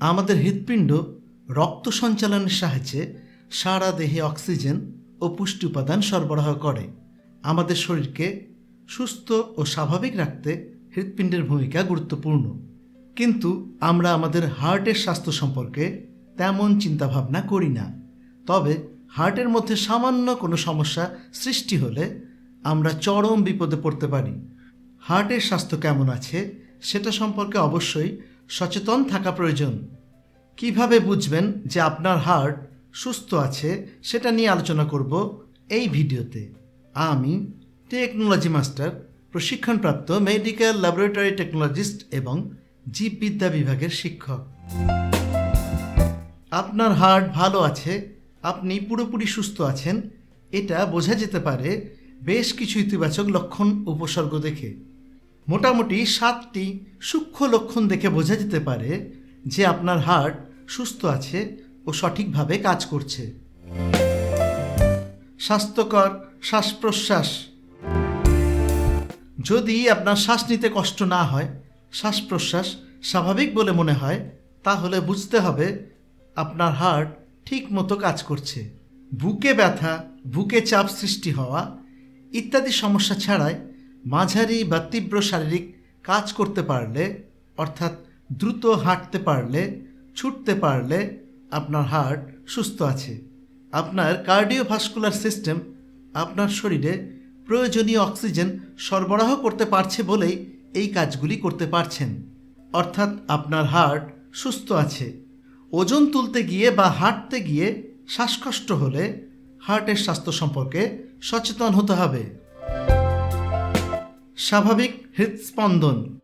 আমাদের হৃৎপিণ্ড রক্ত সঞ্চালনের সাহায্যে সারা দেহে অক্সিজেন ও পুষ্টি উপাদান সরবরাহ করে। আমাদের শরীরকে সুস্থ ও স্বাভাবিক রাখতে হৃৎপিণ্ডের ভূমিকা গুরুত্বপূর্ণ। কিন্তু আমরা আমাদের হার্টের স্বাস্থ্য সম্পর্কে তেমন চিন্তাভাবনা করি না। তবে হার্টের মধ্যে সামান্য কোনো সমস্যা সৃষ্টি হলে আমরা চরম বিপদে পড়তে পারি। হার্টের স্বাস্থ্য কেমন আছে সেটা সম্পর্কে অবশ্যই সচেতন থাকা প্রয়োজন। কীভাবে বুঝবেন যে আপনার হার্ট সুস্থ আছে সেটা নিয়ে আলোচনা করব এই ভিডিওতে। আমি টেকনোলজি মাস্টার, প্রশিক্ষণপ্রাপ্ত মেডিকেল ল্যাবরেটরি টেকনোলজিস্ট এবং জীববিদ্যা বিভাগের শিক্ষক। আপনার হার্ট ভালো আছে, আপনি পুরোপুরি সুস্থ আছেন, এটা বোঝা যেতে পারে বেশ কিছু ইতিবাচক লক্ষণ উপসর্গ দেখে। মোটামুটি সাতটি সূক্ষ্ম লক্ষণ দেখে বোঝা যেতে পারে যে আপনার হার্ট সুস্থ আছে ও সঠিকভাবে কাজ করছে। স্বাস্থ্যকর শ্বাস প্রশ্বাস যদি আপনার শ্বাস নিতে কষ্ট না হয় শ্বাস প্রশ্বাস স্বাভাবিক বলে মনে হয়, তাহলে বুঝতে হবে আপনার হার্ট ঠিক মতো কাজ করছে। বুকে ব্যথা, বুকে চাপ সৃষ্টি হওয়া ইত্যাদি সমস্যা ছাড়াই মাঝারি বা তীব্র শারীরিক কাজ করতে পারলে, অর্থাৎ দ্রুত হাঁটতে পারলে, ছুটতে পারলে আপনার হার্ট সুস্থ আছে। আপনার কার্ডিওভাস্কুলার সিস্টেম আপনার শরীরে প্রয়োজনীয় অক্সিজেন সরবরাহ করতে পারছে বলেই এই কাজগুলি করতে পারছেন। অর্থাৎ আপনার হার্ট সুস্থ আছে। ওজন তুলতে গিয়ে বা হাঁটতে গিয়ে শ্বাসকষ্ট হলে হার্টের স্বাস্থ্য সম্পর্কে সচেতন হতে হবে। স্বাভাবিক হৃদস্পন্দন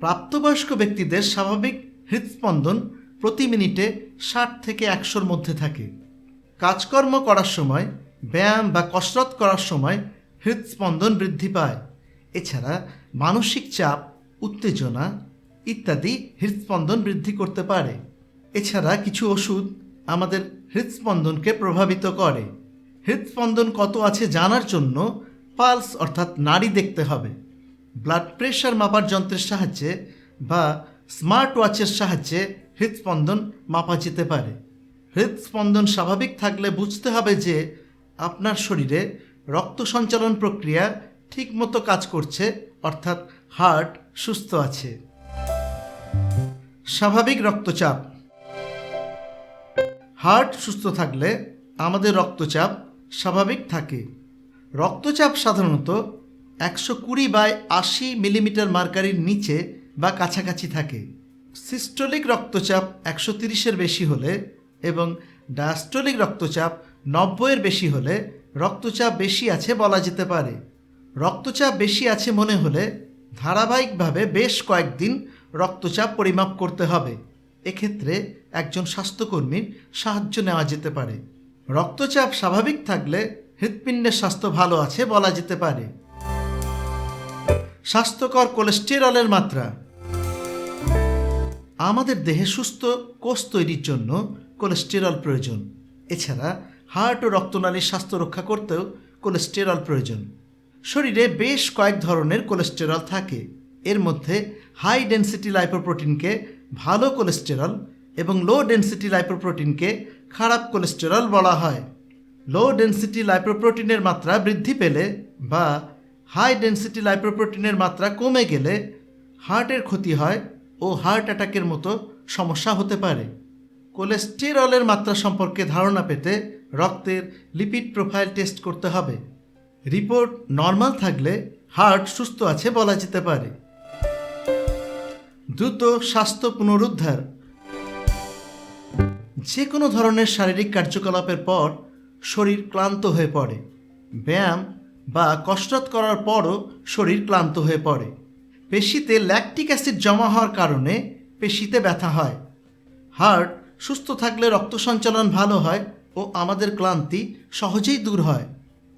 প্রাপ্তবয়স্ক ব্যক্তিদের স্বাভাবিক হৃদস্পন্দন প্রতি মিনিটে ষাট থেকে একশোর মধ্যে থাকে। কাজকর্ম করার সময়, ব্যায়াম বা কসরত করার সময় হৃদস্পন্দন বৃদ্ধি পায়। এছাড়া মানসিক চাপ, উত্তেজনা ইত্যাদি হৃদস্পন্দন বৃদ্ধি করতে পারে। এছাড়া কিছু ওষুধ আমাদের হৃদস্পন্দনকে প্রভাবিত করে। হৃদস্পন্দন কত আছে জানার জন্য পালস অর্থাৎ নাড়ি দেখতে হবে। ব্লাড প্রেশার মাপার যন্ত্রের সাহায্যে বা স্মার্ট ওয়াচের সাহায্যে হৃদস্পন্দন মাপা যেতে পারে। হৃদস্পন্দন স্বাভাবিক থাকলে বুঝতে হবে যে আপনার শরীরে রক্ত সঞ্চালন প্রক্রিয়া ঠিকমতো কাজ করছে, অর্থাৎ হার্ট সুস্থ আছে। স্বাভাবিক রক্তচাপ। হার্ট সুস্থ থাকলে আমাদের রক্তচাপ স্বাভাবিক থাকে। রক্তচাপ সাধারণত একশো কুড়ি বাই আশি মিলিমিটার মার্কারির নিচে বা কাছাকাছি থাকে। সিস্টোলিক রক্তচাপ একশো তিরিশের বেশি হলে এবং ডায়াস্টোলিক রক্তচাপ নব্বইয়ের বেশি হলে রক্তচাপ বেশি আছে বলা যেতে পারে। রক্তচাপ বেশি আছে মনে হলে ধারাবাহিকভাবে বেশ কয়েকদিন রক্তচাপ পরিমাপ করতে হবে। এক্ষেত্রে একজন স্বাস্থ্যকর্মীর সাহায্য নেওয়া যেতে পারে। রক্তচাপ স্বাভাবিক থাকলে হৃৎপিণ্ডের স্বাস্থ্য ভালো আছে বলা যেতে পারে। স্বাস্থ্যকর কোলেস্টেরলের মাত্রা। আমাদের দেহে সুস্থ কোষ তৈরির জন্য কোলেস্টেরল প্রয়োজন। এছাড়া হার্ট ও রক্তনালীর স্বাস্থ্য রক্ষা করতেও কোলেস্টেরল প্রয়োজন। শরীরে বেশ কয়েক ধরনের কোলেস্টেরল থাকে। এর মধ্যে হাই ডেন্সিটি লাইপোপ্রোটিনকে ভালো কোলেস্টেরল এবং লো ডেন্সিটি লাইপোপ্রোটিনকে খারাপ কোলেস্টেরল বলা হয়। লো ডেন্সিটি লাইপোপ্রোটিনের মাত্রা বৃদ্ধি পেলে বা হাই ডেন্সিটি লাইপোপ্রোটিনের মাত্রা কমে গেলে হার্টের ক্ষতি হয় ও হার্ট অ্যাটাকের মতো সমস্যা হতে পারে। কোলেস্টেরলের মাত্রা সম্পর্কে ধারণা পেতে রক্তের লিপিড প্রোফাইল টেস্ট করতে হবে। রিপোর্ট নর্মাল থাকলে হার্ট সুস্থ আছে বলা যেতে পারে। দ্রুত স্বাস্থ্য পুনরুদ্ধার। যে কোনো ধরনের শারীরিক কার্যকলাপের পর শরীর ক্লান্ত হয়ে পড়ে। ব্যায়াম বা কসরত করার পরও শরীর ক্লান্ত হয়ে পড়ে। পেশিতে ল্যাকটিক অ্যাসিড জমা হওয়ার কারণে পেশিতে ব্যথা হয়। হার্ট সুস্থ থাকলে রক্ত সঞ্চালন ভালো হয় ও আমাদের ক্লান্তি সহজেই দূর হয়।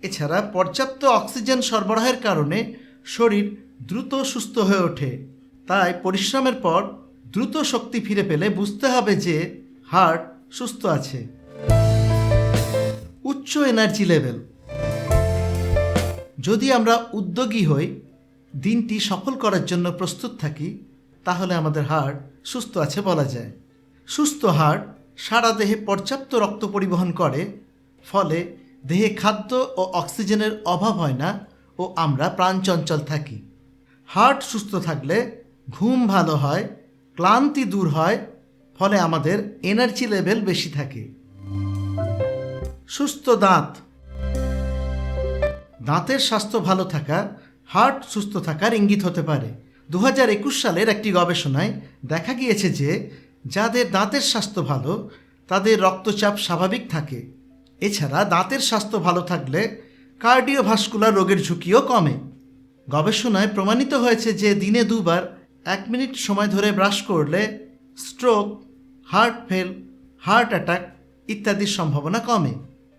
এছাড়া পর্যাপ্ত অক্সিজেন সরবরাহের কারণে শরীর দ্রুত সুস্থ হয়ে ওঠে। তাই পরিশ্রমের পর দ্রুত শক্তি ফিরে পেলে বুঝতে হবে যে হার্ট সুস্থ আছে। উচ্চ এনার্জি লেভেল যদি আমরা উদ্যোগী হই, দিনটি সফল করার জন্য প্রস্তুত থাকি, তাহলে আমাদের হার্ট সুস্থ আছে বলা যায়। সুস্থ হার্ট সারা দেহে পর্যাপ্ত রক্ত পরিবহন করে, ফলে দেহে খাদ্য ও অক্সিজেনের অভাব হয় না ও আমরা প্রাণচঞ্চল থাকি। হার্ট সুস্থ থাকলে ঘুম ভালো হয়, ক্লান্তি দূর হয়, ফলে আমাদের এনার্জি লেভেল বেশি থাকে। সুস্থ দাঁত। দাঁতের স্বাস্থ্য ভালো থাকা, হার্ট সুস্থ থাকার ইঙ্গিত হতে পারে। দু হাজার একুশ সালের একটি গবেষণায় দেখা গিয়েছে যে, যাদের দাঁতের স্বাস্থ্য ভালো, তাদের রক্তচাপ স্বাভাবিক থাকে। এছাড়া দাঁতের স্বাস্থ্য ভালো থাকলে কার্ডিওভাস্কুলার রোগের ঝুঁকিও কমে। গবেষণায় প্রমাণিত হয়েছে যে, দিনে দুবার এক মিনিট সময় ধরে ব্রাশ করলে stroke, heart fail, heart attack ইত্যাদির সম্ভাবনা কমে।